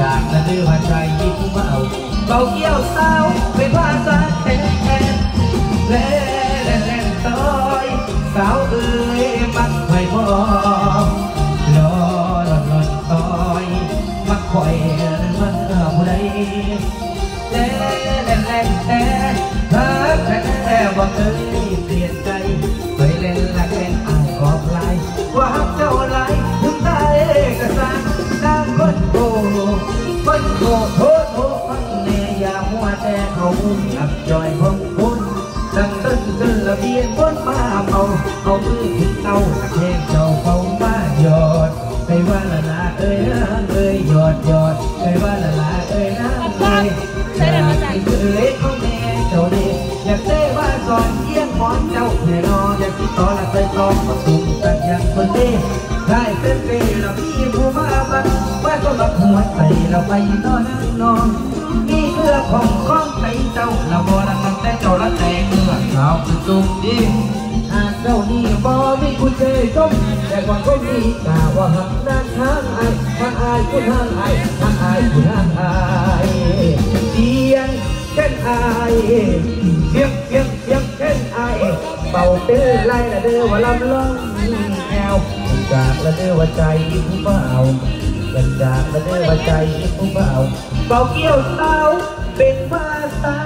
จากนั้นดื้อมาใจยิ้มเมาเบาเกี่ยวเศร้าเป็นภาษาแบนมาเอาเอามือถึงเต้าตะแคงเจ้าเฝ้ามาหยอดไปว่าละลาเอ้ยนางเอ้ยหยอดหยอดไปว่าละลาเอ้ยนางเอ้ยใช่เลยมาจากเอ้ยเขาแม่เจ้าเด็กอยากเต้ว่าก่อนเยี่ยงหมอนเจ้าแน่นอนอยากติดต่อและไปตองมาตุ่มกันอย่างคนเด้ได้เป็นเปแล้วพี่ผู้มาบังว่าก็บักหัวใจเราไปนอนนั่งนอนมีเพื่อของ ก่อนก็มีกล่าวว่าหักนั้นทางไอ้ทางไอ้คุณทางไอ้ทางไอ้คุณทางไอ้เสียงเช่นไอ้เสียงเสียงเสียงเช่นไอ้เป่าเป็นไรละเด้อว่าลำล้องแอวจากละเด้อว่าใจผู้เบากันจากละเด้อว่าใจผู้เบาเป่าเกี่ยวเต้าเป็นภาษา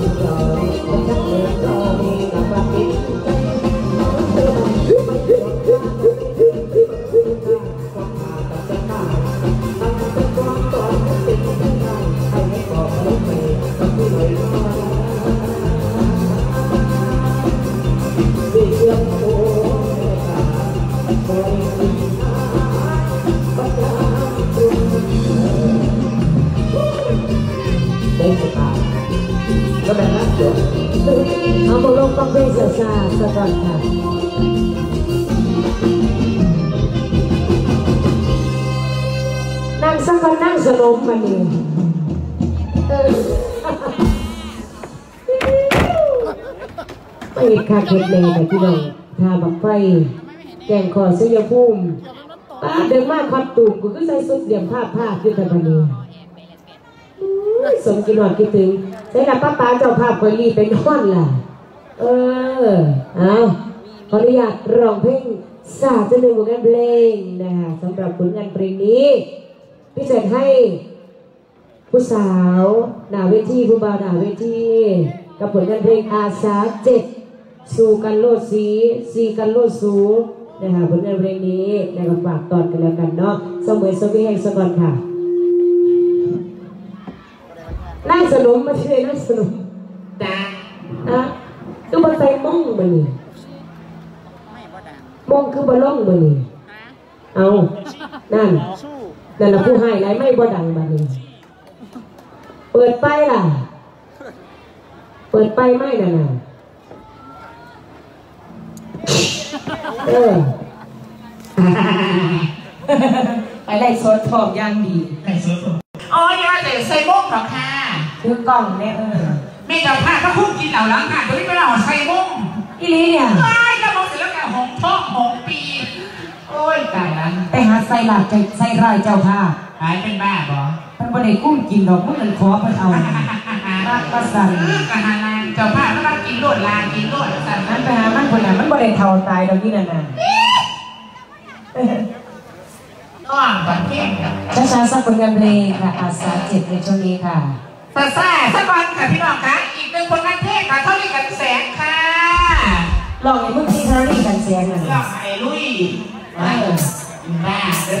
ที่ เข็ดเลยแต่พี่น้องทาบักไฟแกงคอเสียภูมิป้าเดินมากคอดตูมกูก็ใส่สุดเดี่ยมผ้าผ้าขึ้นแต่บันนี้สมกินหอดคิดถึงใช่ละป้าป้าเจ้าภาพคอยรีไปนอนล่ะ เออเอาขออนุญาตร้องเพลงสาจะหนึ่งผลงานเพลงนะคะสำหรับผลงานเพลงนี้พิเศษให้ผู้สาวหนาเวทีผู้บ่าวหนาเวทีกับผลงานเพลงอาสาเจ็ด สู่กันโลดสีสีกันโลดสูนะคะผลงานเพลงนี้นะคะฝากตอนกันแล้วกันเนาะเสมอสวีให้สกอนค่ะนั่งสนุมมาเชื่อนั่งสนุมจ้านะคือมันไปม่งมันนี่ไม่บ่ดังม่งคือบอล่องมันนี่เอานั่นนั่นละผู้ให้ไรไม่บ่ดังบัดนี้เปิดไปล่ะ เปิดไปไม่น่ะน่ะ เออไปไล่สดทองย่างดีไอ้สุดอ๋อนี่ว่าแต่ใส่โม่งหรอค่ะคือกล่องเนี่ยเออแม่จะพาถ้าพุ่งกินเหล่าหลังค่ะตัวนี้ไม่เอาใส่โม่งอีหลีเนี่ยตายแล้วมองเสร็จแล้วแกหงท้องหงปี โอ้ยตายแล้วไปหาใส่หลักใจใส่รายเจ้าค่ะหายเป็นบ้าบอมันบ่ได้กุ้งกินดอกมันขอเพิ่นเอารักประสันเออกะหานาง เจ้าภาพแล้วมากินโลดลากินโลดสั่นมันั้นนไปหามันคนน่ะมันบ่ได้เท่าตายดอกนี่น่ะน่ะอ้อมก่อนเที่ยงกับช้าๆสักผลงานเพลงค่ะอาสาเจ็ดในช่วงนี้ค่ะซาซ่าสักวันค่ะพี่น้องคะอีกหนึ่งผลงานเพลงค่ะเท่านี้กันแสงค่ะลองในมึงที่เทารี่กันเสียงน่ะเรื่องไอ้ลุยไอ้บ้าเด้อ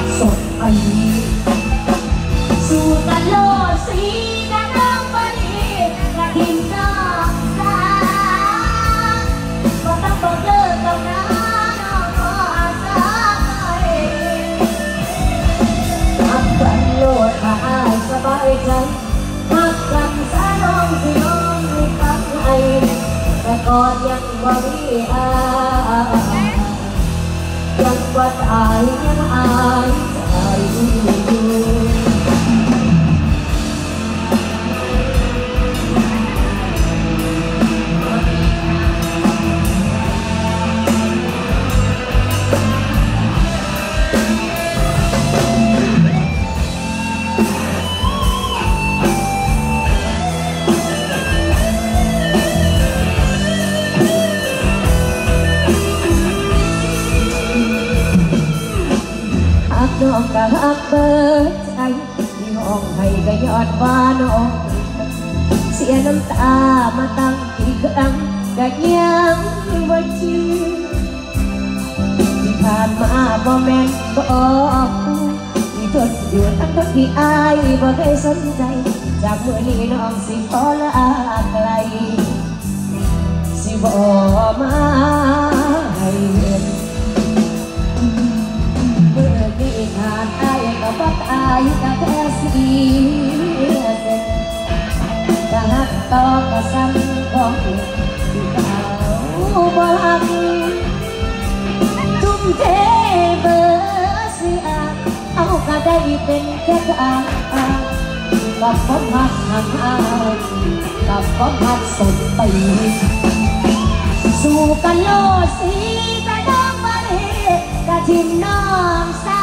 ยังบ่มีอายยังวัดอายยังอาย กน้องก็หักเบิดใจที่ห้องให้ก็ยอดว่าน้องเสียน้ำตามาตั้งกี่ครั้งก็ยังบ่จือที่ผ่านมาบ่แม่นบอกที่ทนอยู่ทั้งทั้งที่อายบ่เคยสนใจ จากเมื่อนี้น้องสิขอลาไกล สิบ่มาให้เห็น นี้ขาดอายก็บ่ตายก็แค่เสียเส้นจะหักต่อก็ซ้ำของที่เขาบ่รักทุ่มเทเบอร์เสียเอาก็ได้เป็นแค่ทางกับความหักห่างอายกับความหักสดตีสู้กันโลดสีกระดองมาเรกระทิมน้องสา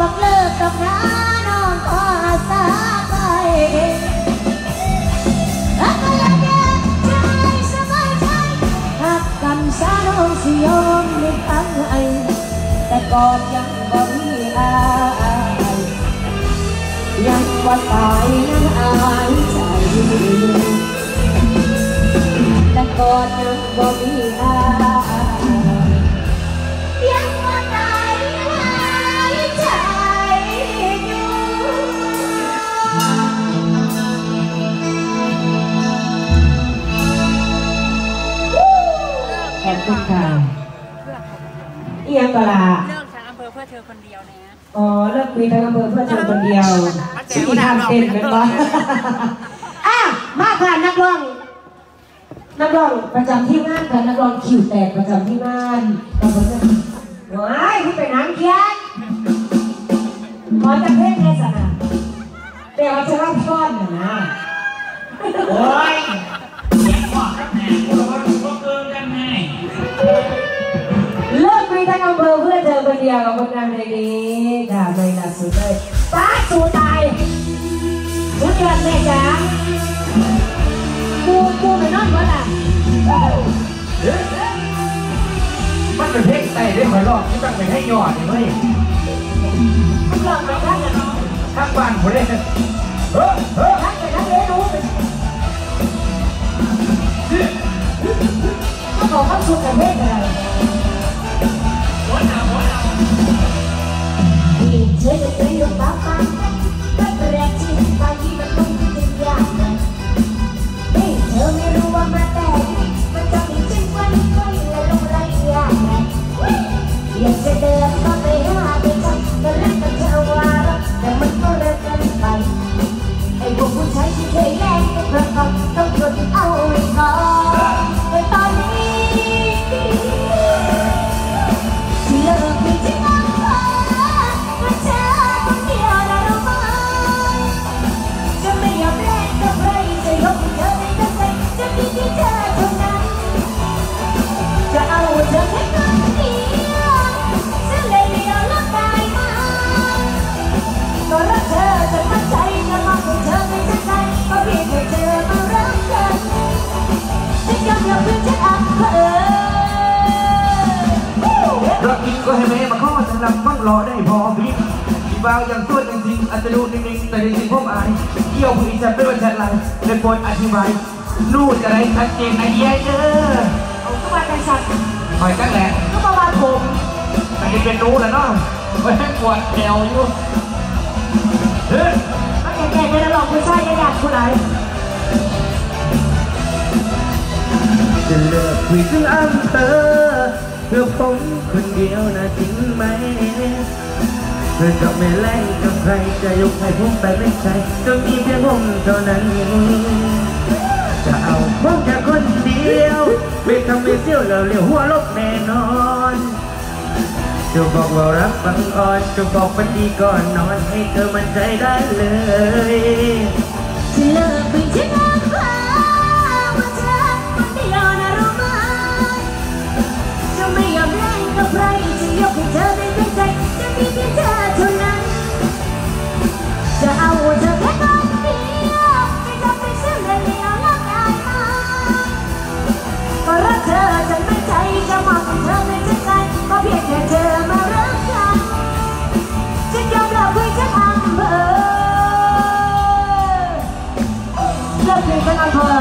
บอกเลิกกับน้าน้องขออาสาไปรักกันแล้วเนี่ยจสบายใจหักกันสาน้องสิยอมในครั้งไอแต่ก่อนยังบ่มีอายยังว่าตายนั้นอายใจแต่ก่อนยังบ่มีอาย ขอบคุณค่ะเอียงกะลาเลิกจากอำเภอเพื่อเธอคนเดียวนะอ๋อเลิกคุยทั้งอำเภอเพื่อเธอคนเดียวที่ทำเต็มเป็นปะอะมาค่ะนักร้องนักร้องประจำที่งานค่ะนักร้องคิวแตกประจำที่งานเราคนนั้นว้ายคุณไปน้ำเคียนขอจะเพลงในสนามแต่ว่าจะรับซ้อนนะนะโอ้ยเสียงหอกครับแม่กูรู้ว่าก็เกินกันไง เลิกคุยทั้งอำเภอเพื่อเธอคนเดียวกับคนงานในนี้ค่ะไม่ล่าสุดเลยป้าสู่ตายสุดยอดแม่จ๋าปูปูไปนอนก่อนอะมันเป็นเพลงไต่ได้ขอยรอบที่ตั้งไปให้ยอดเลยเว้ยลองไปทักกันข้างบ้านผมเลยเฮ้อ เขาบอกเขาสุดกันเรักจริงก็ให้แม่มาข้อสำหรับฟังรอได้พอพี่อีบาวยังตัวจริงๆอาจจะดูนิ่งๆแต่จริงๆผมอายเกี่ยวผู้อีจะเป็นวันแทนไรเลยโปรดอธิบายนู่นจะได้ชัดเจนไอ้เหี้ยเด้อเอาเข้ามาเป็นสัตว์คอยกันแหละก็มาว่าผมอันนี้เป็นรู้แล้วเนาะไว้ให้ปวดแถวอยู่ผู้ใดจะเลิกคุยถึงอำเภอ เพื่อผมคนเดียวนะจริงไหมเธอจะไม่แลกกับใครจะยกให้ผมไปเป็นใจจะมีเพียงผมเท่านั้น จะเอาผมแค่คนเดียว ไม่ทำให้เสี้ยวเหลวเหลวหัวลบแน่นอนจะบอกว่ารักบังอ่อนจะบอกมันดีก่อนนอนให้เธอมั่นใจได้เลยจะเลิกคุยถึงอำเภอ ยกให้เธอในดวงใจจะมีเพียงเธอเท่านั้น จะเอาเธอแค่คนเดียวไม่ทำให้เสียเลยไม่เอารักได้ไหมก็รักเธอจนไม่ใจจะมอบให้เธอในใจใจก็เพียงแค่เธอมารักกันจะยอมรับคุยทั้งอำเภอเลือกเพลงทั้งอำเภอ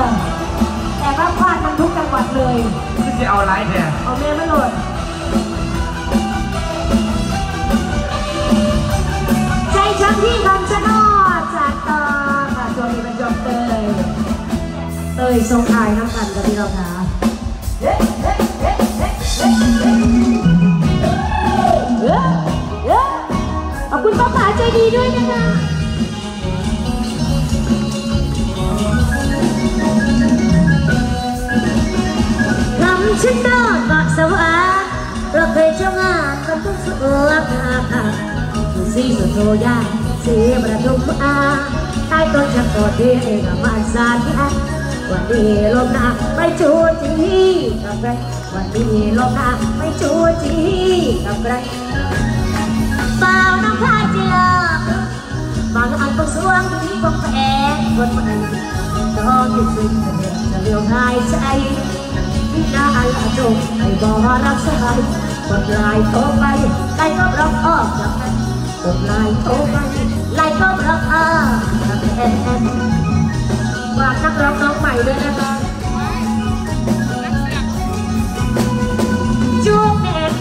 แต่ว่าพลาดมันทุกจังหวัดเลยไม่ใช่เอาไลฟ์เนี่ยเอาเมย์ไม่โหลด ทั้งที่คำชะโนดจากตอค่ะตัวนี้เป็นจอเตยเตยทรงไทยน้ำพันกับพี่เราค่ะเฮ้เฮ้เฮ้เฮ้เฮ้เฮ้เฮ้ขอบคุณป้าป๋าใจดีด้วยนะคะคำชะโนดเกาะสวรรค์เราเคยเจ้างานกับทุกสุขภาพ สีโซยาสีประดุกอาใต้ต้นชะกตัเดียวมาสาแกวันนี้ลมหนาไปจูจีกับใครวันนี้ลมหนาไปจูจีกับใครเปล่าน้ำพายเจียบางอันก็สวงที่ก็แฝงคนมัต้องคิดถึงจะเลี้ยวหายใจที่น่าอันละจงให้บ่รักสายคนลายต่อไปใครก็ร้องออกจาก Một lời tố bay lại có rớt ơ Và các rớt rớt mày lên em ơi Chúc nè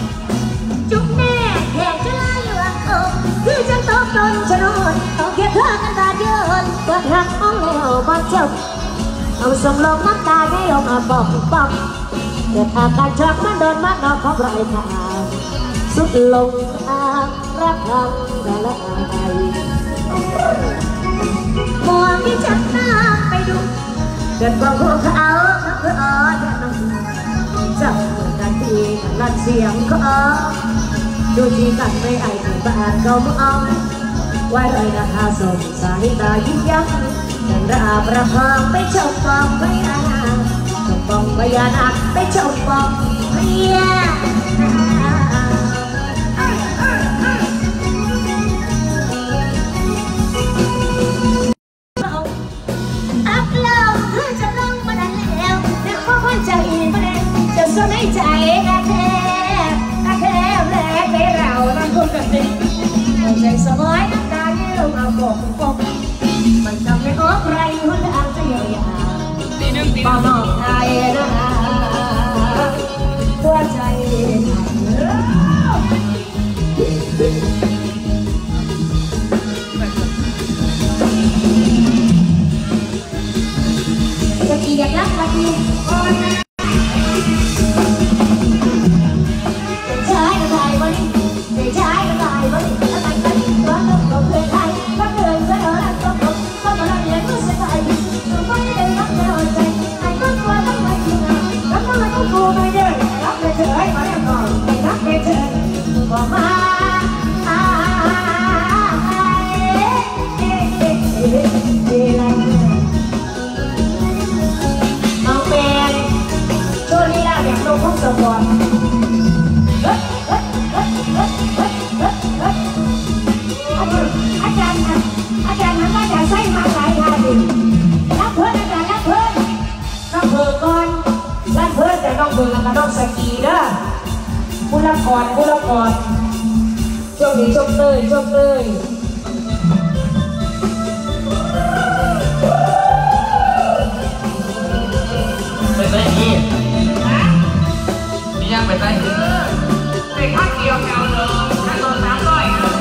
Chúc nè Hẹn cho lai lượng ôm Cứ chân tốt con cho đồn Tổng kiệt hơn anh ta dơn Quạt hạt áo lèo bọn chồng Ông sông lông mắt ta ngay ông à bọc bọc Để thả càng chắc mắt đơn mắt nó không lại thả Rút lông thang บอกเกิดอาการชักมันโดนมันนองไรทางสุดลงทางรักทังแต่ละไอมองที่ชักน้ำไปดูเกิดบอกพวกเขาทั้งเพื่ออ่อนน้ำจับมือกันทีกันลั่นเสียงขอดูทีกันไม่ไอที่บ้านเขามองไว้เลยนะคะสงสายตายิ้มยั้งฉันราบระพองไปชมปองพญานาคชมปองพญานาคไปชมปองพญา Bijaklah lagi. ละก่อนกุละก่อนช่วงนี้ช่วงเตยช่วงเตยไปใส่ที่มียังไปใส่ที่เด็กพักเดียวเก่าเลยค่าตัวสามร้อยครับ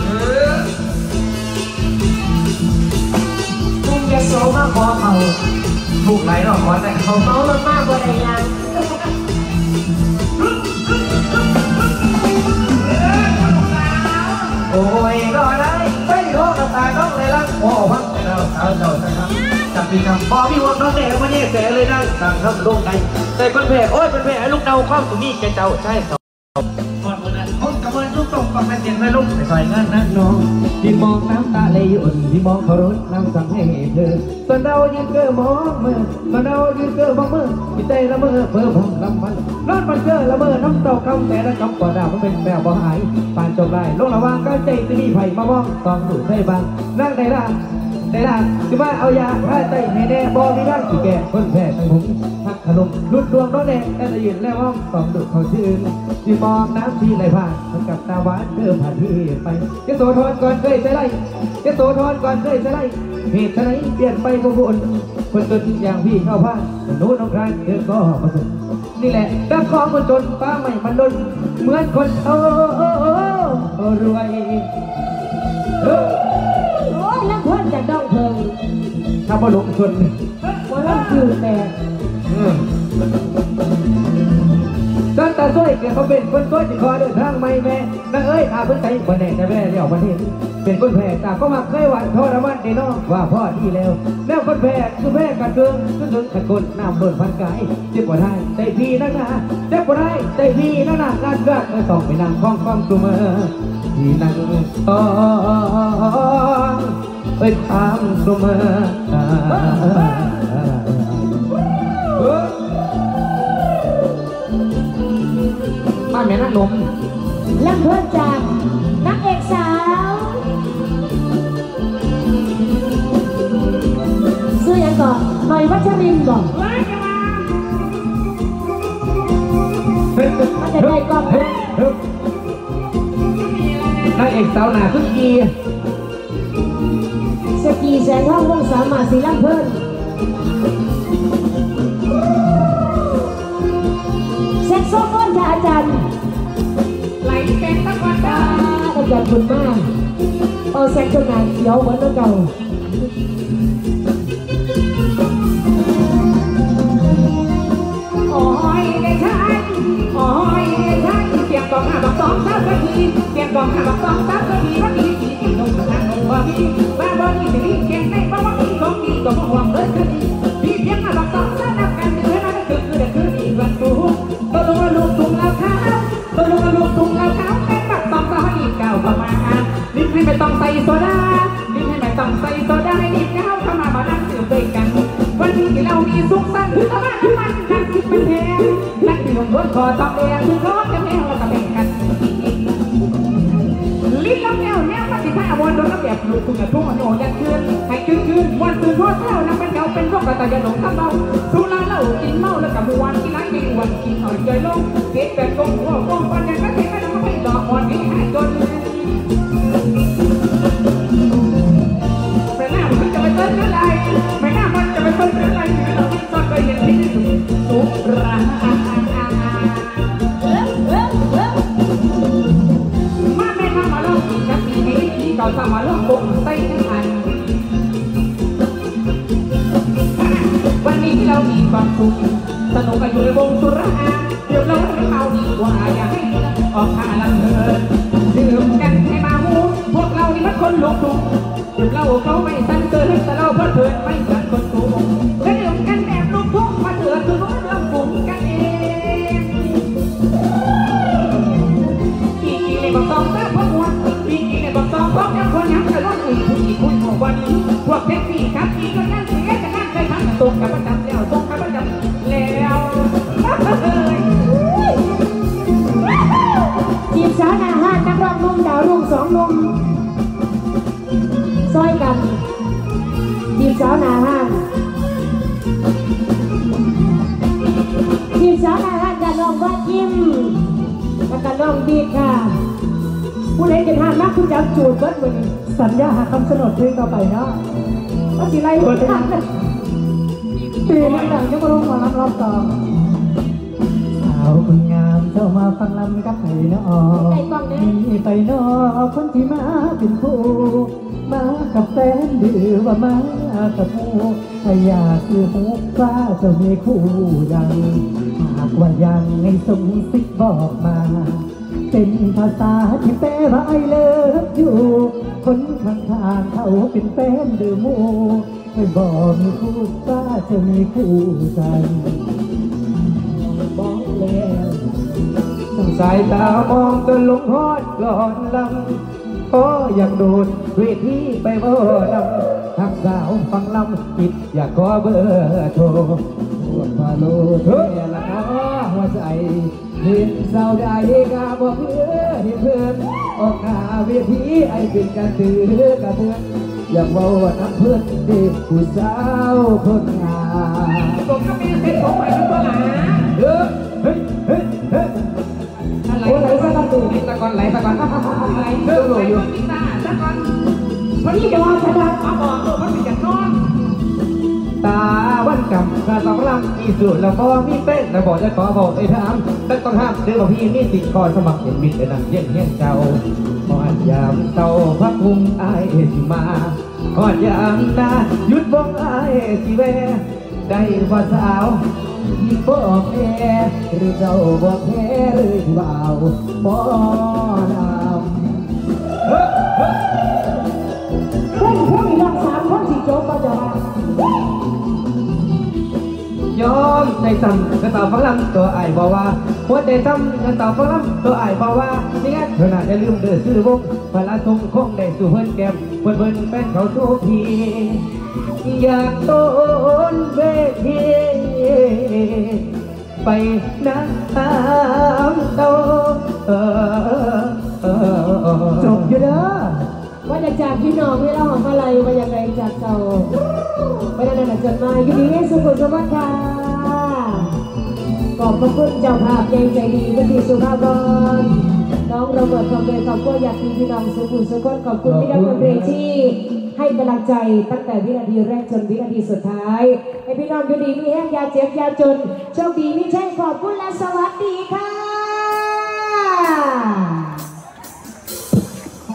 เออเมาลูกไหลหรอกขอแต่เขาเมามากๆบ่ได้ยัง น้องเลยล่ะโอ้พักเราสาวเจ้านะครับจับปีคำพอพี่วังน้องแดงมาเนี่ยแสเลยนะต่างครับลงใจแต่เป็นแผลโอ้ยเป็นแผลลูกเดาความตรงนี้แกเจ้าใช่ พี่มองน้ำตาเลยหยุ่นพี่มองเขารถน้ำสั่งให้เธอตอนเรายืนเกอมองมือตอนเรายืนเกอมองมือพี่ใจละเมอเพ้อพังลำพันนอนมันเกอละเมอน้ำตกคำแต่ละคำกว่าดาวมันเป็นแมวบ่หายปานจบได้ลงระวางก็ใจจะมีไผ่มามองต้องดูใส่บางนั่งได้ละ ได้ละคือว่าเอายาผ้าไตให้แน่บอมีร่างสีแก่คนแพ้ตั้งผมพักขนมรุดดวงน้องแดงแต่ละยืนแล้วห้องสองดุเขาชื่นที่มองน้ำที่ไหลผ่านมันกับตาหวานเดิมผ่านที่ไปเจโสธรก่อนเคยใส่ไรเจโสธรก่อนเคยใส่ไรเหตุไหนเปลี่ยนไปบ่บุญคนจนอย่างพี่เข้าผ่านโน้นน้องครานเธอก็ประสบนี่แหละดักของคนจนป้าใหม่มันดนเหมือนคนเออเออเออเออรวย นจะดองเพิงถ้าบ่ลงชนบ่ลำคือแต่ตั้งแต่ช่วยเกิดเขาเป็นคนช่วยที่คอเดินทางไม่แม่นางเอ้ยอาเพิ่งใจบันแดงจะแม่เลี้ยวประเทศเป็นคนแพ้ตาก็มาเคยหวานทรมานเดนอว่าพ่อที่แล้ว แล้วคนแพ้คือแพ้กันเกินคือถึงขัดคนน้ำโดนพันกายเจ็บปวดได้ใจพี่นั่นนะเจ็บปวดได้ใจพี่นั่นนะงานเกิดเออส่องไปนั่งคล้องคล้องตัวเมื่อ ที่นั่งต้องเอ้ามตัวเมื่อบ้านแม่นักนมลำเพิ่นจากนักเอกสาวซื้อยังก่อนหน่อยวัชรินทร์บอกมันจะได้ก่อน นะนางเอกสาวหนาคุกกีสกีแสนท่องวงสามารถสีลำเพิ่นเซ็กโซโฟนค่ะอาจารย์ไหลเป็นตะกอนดาอาจารย์คุณมากเอาแซ็กโซนานเขียวเหมือนเก่าโอ้ยได้ใช่โอ้ยได้ใช่เสียงกองห้าบักสองสามนาที เสียงกองห้าบักสองสามนาทีวันนี้ที่ที่มทางนมบ่มีบ้าบ่มีสิริเก่งในบ้านบ่มีของดีก็บ่หวังเลยคือพี่เพียงห้าบักสองสามนับกันเดือนนั้นคือคือได้คือดีวันกูตกลงว่าลูกทุ่งแล้วเท้าตกลงว่าลูกทุ่งแล้วเท้าแม่บักสองสามอีกเก้าประมาณลิ้นให้ไม่ต้องใส่โซดาลิ้นให้ไม่ต้องใส่โซดาให้ลิ้นเก้าเข้ามามานั่งดื่มด้วยกันวันนี้เรามีสุขสันต์คือตะวันตะวันกันสิบเป็นแทนนักดื่มรถคอต้องแดงคือร้อนจะแมวเราก็แบ่ง กันลิ้นลำแนวแนวมาสิท่าวนโดนระเบียบลูกคุณอย่าทุ่งโนยันคืนให้คืนคืนวันตื่นทอดแถวนับเป็นเก่าเป็นโรคกระต่ายหลงทำเมาสุราเหล้ากินเมาแล้วกับมวนกินไรกินวันกินหน่อยเจยลงเก็บแบบกงหัวกงปันยังไม่เห็นไม่ต้องไม่หลอกอ่อนนี้ให้จนไม่น่ามันจะไปเต้นอะไรไม่น่ามันจะไปเต้นอะไรอยู่เราที่ซ่อนไปเห็นที่สุรามา สมาลองบงใส่ทั้งอันวันนี้เรามีความสุขสนุกกันอยู่ในวงสุราเดี๋ยวเราให้เมาดีกว่าอย่าให้ออกพาลังเถิดดื่มกันให้มาหูพวกเรานี่มันคนลงทุกดื่มเหล้าเขาไม่สั่นเกินแต่เราเพลิดเพลินไม่สั่น ครับอีกคนนั่งเสียจะนั่งเคยทำตรงกับประจำแล้วตรงกับประจำแล้วจีบสาวหนาห้านนักร้องนุ่มดาวรุ่งสองนุ่มซอยกันจีบสาวหนาห้านจีบสาวหนาห้านกับน้องว่าจิ้มแล้วก็น้องบีค่ะผู้เล่นกันห้านมากคุณจะจูดเบิดมือสัญญาหาคำสนดเพลงต่อไปเนาะ ว่าสิไล่หัวทางปีนักดังยังมาลงมารับรอบต่อสาวคนงามเจ้ามาฟังลำกับไผ่นอไก่กล่องเนี่ยมีไปนอคนที่มาเป็นคู่มากับแฟนหรือว่ามากับผู้ถ้าอยากคือหูฟ้าจะมีคู่ยังหากว่ายังให้ส่งสิกบอกมา เป็นภาษาที่แปลว่าไอเลิฟอยู่ คนข้างๆเขาเป็นแฟนหรือมูไม่บอกมีคู่ฟ้าจะมีคู่กันบอกแล้วสายตามองจนลงฮอดกลอนลำก็อยากโดดเวทีไปบ่ลำทักสาวฟังลำคิดอยากขอเบอร์โทรปวดพาโลเธอละเนาะหัวใจเห็นสาวใดกาบอกเพื่อเห็นเพื่อน ออกหน้าเวทีไอ้เป็นการถือกระเพื่อนอยากบอกว่าน้ำเพื่อนเด็กผู้สาวคนงามผมก็มีเซ็ตผมใหม่ทั้งตัวหลาเฮ้ยเฮ้ยเฮ้ยเฮ้ยอะไรโอ้ไหลซะกันตื่นตะกอนไหลตะกอนอะไรเรื่องอะไรอยู่กีตาร์สักคนพอดีบอก วันกำกาสองลำมีสูตรแล้วก็มีเป็นแล้วบอกจะขอบอกไอ้ถามแต่ต้องห้ามเดือบอกพี่มีติดคอสมัครเห็นมิตรแต่นั่งเยี่ยนเยี่ยนเจ้าหอดยามเต้าพักพุงอายสิมาหอดยามนาหยุดวงไอายสิแวได้ว่าสาวที่บอกแพ้หรือเจ้าบอกแพ้หรือเบาบอน ในซ้ำกระต่ายฟังลำตัวไอ้บอกว่าหัวใจซ้ำกระต่ายฟังลำตัวไอ้บอกว่าเนี่ยเธอน่าจะลืมเดือดซื้อวงพละทงคงได้สู่เพิ่อนแก้มเพิ่อนเพิ่อนแป้นเขาทุกทีอยากโตนเวทีไปน้ำเต้าเออเออจบอยู่เด้อว่าจะจากพี่น้องไม่เล่าของอะไรมาอย่างไรจากเก่าไม่ได้นานจนมาอยู่ดีให้สุขสวัสดิ์ค่ะ ขอบพระคุณเจ้าภาพใจใจดีวักติสุภาพรน้องระเบิร์ตขอบเบขอบคุณอยากมีพี่น้องสุขุมสุขขอบคุณพี่น้องคนเรที่ให้กำลังใจตั้งแต่วินาทีแรกจนวินาทีสุดท้ายให้พี่น้องอยู่ดีมีแห้งยาเจ็บยาจนโชคดีมีแช่งขอบคุณและสวัสดีค่ะ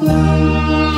Thank.